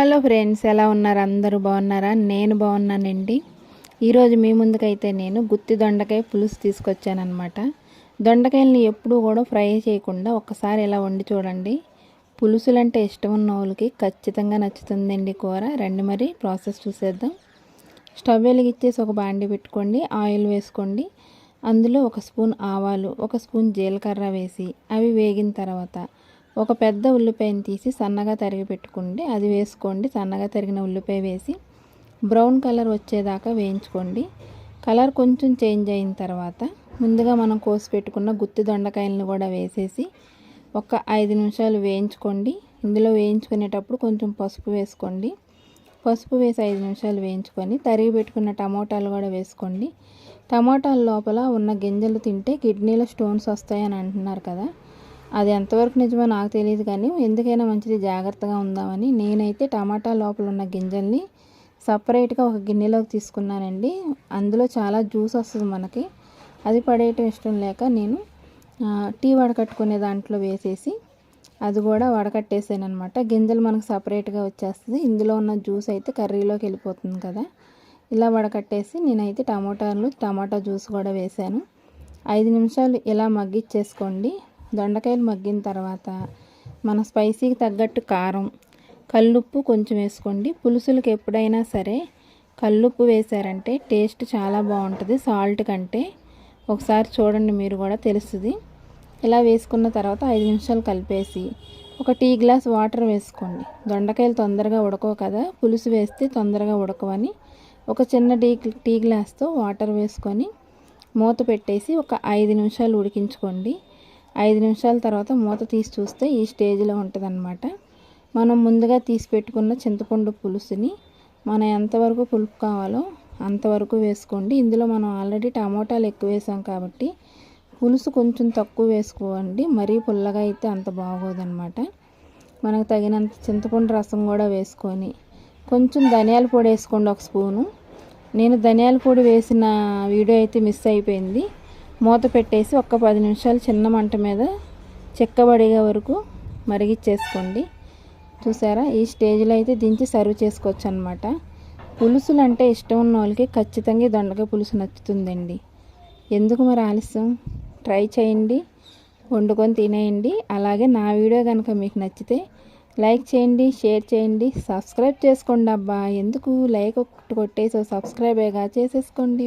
Hello friends ఎలా ఉన్నారు? అందరూ బాగున్నారా? నేను బాగున్నానండి. ఈరోజు మీ ముందుకైతే నేను గుత్తి దొండకాయ పులుసు తీసుకొచ్చానమాట దొండకాయలని ఎప్పుడూ కూడా ఫ్రై చేయకుండా ఒక్కసారి ఇలా వండి చూడండి. పులుసులంటే ఇష్టం ఉన్న వాళ్ళకి ఖచ్చితంగా నచ్చుతుందండి కూర. రండి మరి ప్రాసెస్ చూసేద్దాం. స్టవ్ వెలిగిచ్చేసి ఒక బాండి పెట్టుకోండి ఆయిల్ వేసుకోండి. అందులో ఒక స్పూన్ ఆవాలు ఒక స్పూన్ జీలకర్ర వేసి అవి వేగిన తర్వాత ఒక పెద్ద ఉల్లిపాయని తీసి సన్నగా తరిగి పెట్టుకోండి. అది వేసుకోండి. సన్నగా తరిగిన ఉల్లిపాయ వేసి బ్రౌన్ కలర్ వచ్చేదాకా వేయించుకోండి. కలర్ కొంచెం చేంజ్ అయిన తర్వాత ముందుగా మనం కోసి పెట్టుకున్న గుత్తి దొండకాయలను కూడా వేసేసి ఒక ఐదు నిమిషాలు వేయించుకోండి. ఇందులో వేయించుకునేటప్పుడు కొంచెం పసుపు వేసుకోండి. పసుపు వేసి ఐదు నిమిషాలు వేయించుకొని తరిగి పెట్టుకున్న టమోటాలు కూడా వేసుకోండి. టమోటాల లోపల ఉన్న గింజలు తింటే కిడ్నీలో స్టోన్స్ వస్తాయని అంటున్నారు కదా. అది ఎంతవరకు నిజమో నాకు తెలియదు కానీ ఎందుకైనా మంచిది జాగ్రత్తగా ఉందామని నేనైతే టమాటా లోపల ఉన్న గింజల్ని సపరేట్గా ఒక గిన్నెలోకి తీసుకున్నానండి. అందులో చాలా జ్యూస్ వస్తుంది మనకి. అది పడేయటం ఇష్టం లేక నేను టీ వడకట్టుకునే దాంట్లో వేసేసి అది కూడా వడకట్టేసాను అనమాట గింజలు మనకు సపరేట్గా వచ్చేస్తుంది. ఇందులో ఉన్న జ్యూస్ అయితే కర్రీలోకి వెళ్ళిపోతుంది కదా. ఇలా వడకట్టేసి నేనైతే టమాటాలు టమాటా జ్యూస్ కూడా వేసాను. ఐదు నిమిషాలు ఇలా మగ్గిచ్చేసుకోండి. దొండకాయలు మగ్గిన తర్వాత మన స్పైసీకి తగ్గట్టు కారం కల్లుప్పు కొంచెం వేసుకోండి. పులుసులకు ఎప్పుడైనా సరే కల్లుప్పు వేశారంటే టేస్ట్ చాలా బాగుంటుంది. సాల్ట్ కంటే ఒకసారి చూడండి మీరు కూడా తెలుస్తుంది. ఇలా వేసుకున్న తర్వాత ఐదు నిమిషాలు కలిపేసి ఒక టీ గ్లాస్ వాటర్ వేసుకోండి. దొండకాయలు తొందరగా ఉడకవు కదా పులుసు వేస్తే తొందరగా ఉడకవని ఒక చిన్న టీ టీ గ్లాస్తో వాటర్ వేసుకొని మూత పెట్టేసి ఒక ఐదు నిమిషాలు ఉడికించుకోండి. ఐదు నిమిషాల తర్వాత మూత తీసి చూస్తే ఈ స్టేజ్లో ఉంటుందన్నమాట. మనం ముందుగా తీసి పెట్టుకున్న చింతపండు పులుసుని మనం ఎంతవరకు పులుపు కావాలో అంతవరకు వేసుకోండి. ఇందులో మనం ఆల్రెడీ టమోటాలు ఎక్కువ వేసాం కాబట్టి పులుసు కొంచెం తక్కువ వేసుకోండి. మరీ పుల్లగా అయితే అంత బాగోదన్నమాట. మనకు తగినంత చింతపండు రసం కూడా వేసుకొని కొంచెం ధనియాల పొడి వేసుకోండి ఒక స్పూను. నేను ధనియాల పొడి వేసిన వీడియో అయితే మిస్ అయిపోయింది. మూత పెట్టేసి ఒక్క పది నిమిషాలు చిన్న మంట మీద చెక్కబడిగా వరకు మరిగిచ్చేసుకోండి. చూసారా? ఈ స్టేజ్లో అయితే దించి సర్వ్ చేసుకోవచ్చు అనమాట పులుసులు అంటే ఇష్టం ఉన్న వాళ్ళకి ఖచ్చితంగా దొండకాయ పులుసు నచ్చుతుందండి. ఎందుకు మరి ఆలస్యం? ట్రై చేయండి వండుకొని తినేయండి. అలాగే నా వీడియో కనుక మీకు నచ్చితే లైక్ చేయండి షేర్ చేయండి సబ్స్క్రైబ్ చేసుకోండి అబ్బా. ఎందుకు? లైక్ ఒకటి కొట్టేసి సబ్స్క్రైబేగా చేసేసుకోండి.